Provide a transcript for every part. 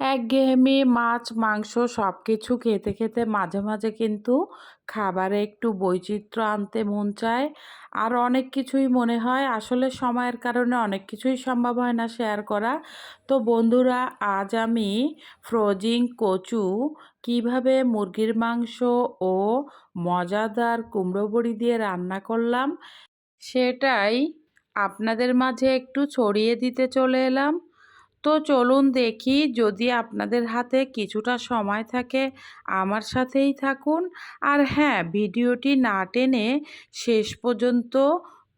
একঘেয়েমি মাছ, মাংস সব কিছু খেতে খেতে মাঝে মাঝে কিন্তু খাবারে একটু বৈচিত্র্য আনতে মন চায়। আর অনেক কিছুই মনে হয়, আসলে সময়ের কারণে অনেক কিছুই সম্ভব হয় না শেয়ার করা। তো বন্ধুরা, আজ আমি ফ্রোজিং কচু কীভাবে মুরগির মাংস ও মজাদার কুমড়ো বড়ি দিয়ে রান্না করলাম, সেটাই আপনাদের মাঝে একটু ছড়িয়ে দিতে চলে এলাম। তো চলুন দেখি যদি আপনাদের হাতে কিছুটা সময় থাকে, আমার সাথেই থাকুন। আর হ্যাঁ ভিডিওটি না টেনে শেষ পর্যন্ত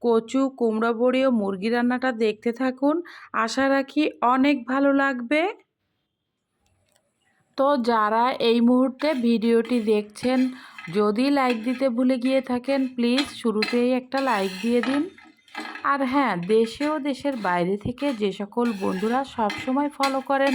কচু, কুমড়ো বড়ি ও মুরগি রান্নাটা দেখতে থাকুন। আশা রাখি অনেক ভালো লাগবে। তো যারা এই মুহূর্তে ভিডিওটি দেখছেন, যদি লাইক দিতে ভুলে গিয়ে থাকেন, প্লিজ শুরুতেই একটা লাইক দিয়ে দিন। আর হ্যাঁ দেশে ও দেশের বাইরে থেকে যে সকল বন্ধুরা সবসময় ফলো করেন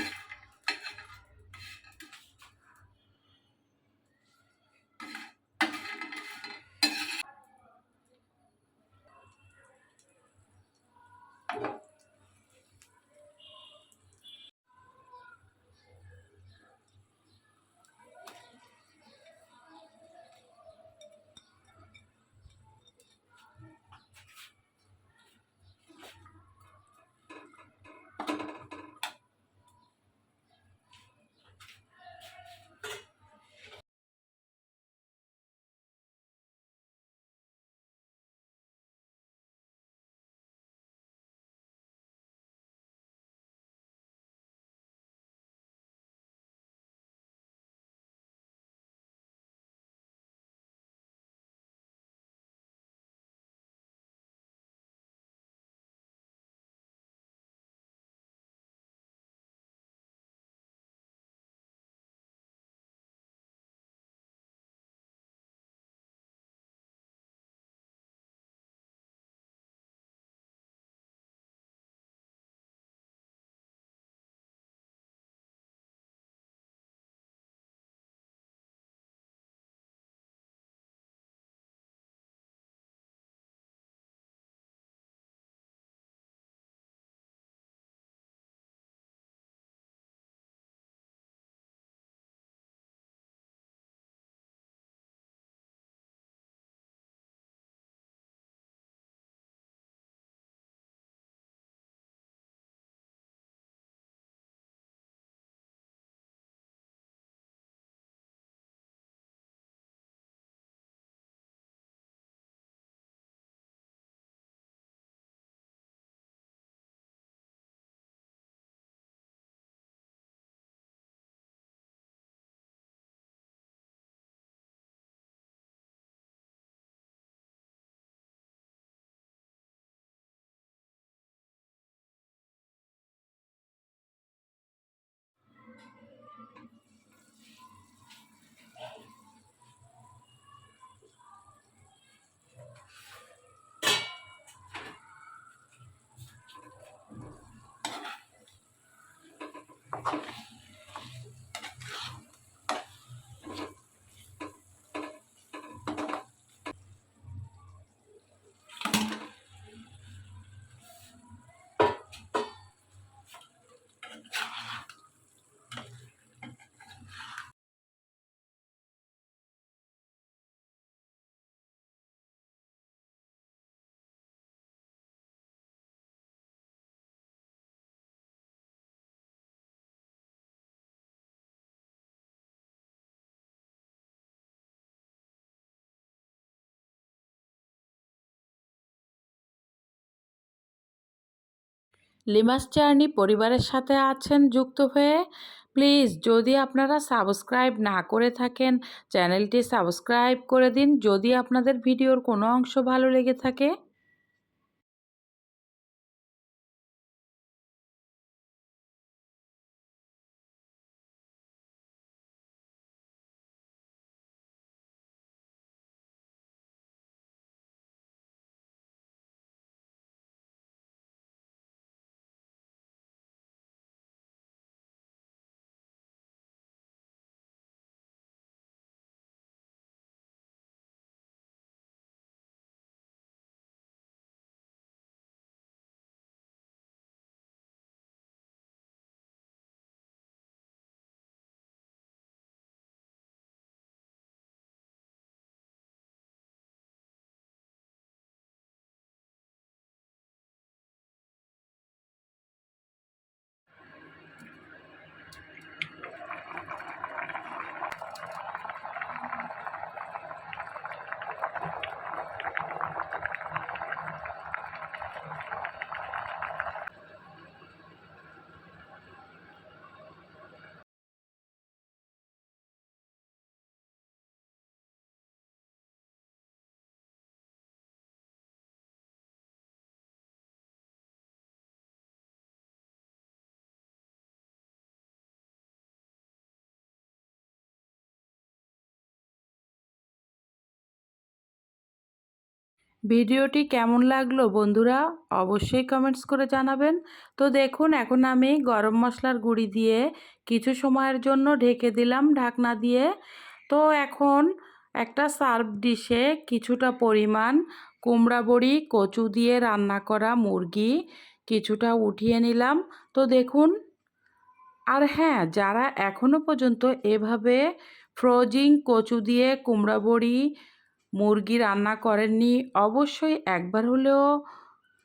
লিমাস চার্নি পরিবারের সাথে আছেন যুক্ত হয়ে? প্লিজ, যদি আপনারা সাবস্ক্রাইব না করে থাকেন, চ্যানেলটি সাবস্ক্রাইব করে দিন। যদি আপনাদের ভিডিওর কোনো অংশ ভালো লেগে থাকে ভিডিওটি কেমন লাগল বন্ধুরা? অবশ্যই কমেন্টস করে জানাবেন। তো দেখুন, এখন আমি গরম মশলার গুঁড়ি দিয়ে কিছু সময়ের জন্য ঢেকে দিলাম ঢাকনা দিয়ে। তো এখন একটা সার্ভ ডিশে কিছুটা পরিমাণ কুমড়া বড়ি, কচু দিয়ে রান্না করা মুরগি কিছুটা উঠিয়ে নিলাম। তো দেখুন, আর হ্যাঁ যারা এখনও পর্যন্ত এভাবে ফ্রোজিং কচু দিয়ে কুমড়া বড়ি মুরগি রান্না করেননি, অবশ্যই একবার হলেও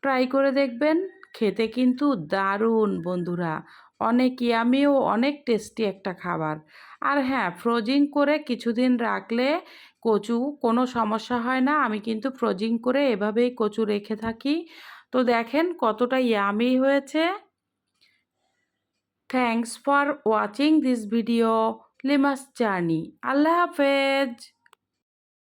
ট্রাই করে দেখবেন। খেতে কিন্তু দারুণ বন্ধুরা। অনেক ইয়ামিও অনেক টেস্টি একটা খাবার। আর হ্যাঁ ফ্রোজিং করে কিছুদিন রাখলে কচু, কোনো সমস্যা হয় না। আমি কিন্তু ফ্রোজিং করে এভাবেই কচু রেখে থাকি। তো দেখেন কতটা ইয়ামি হয়েছে। Thanks for watching this video লিমাস journey আল্লাহ হাফেজ।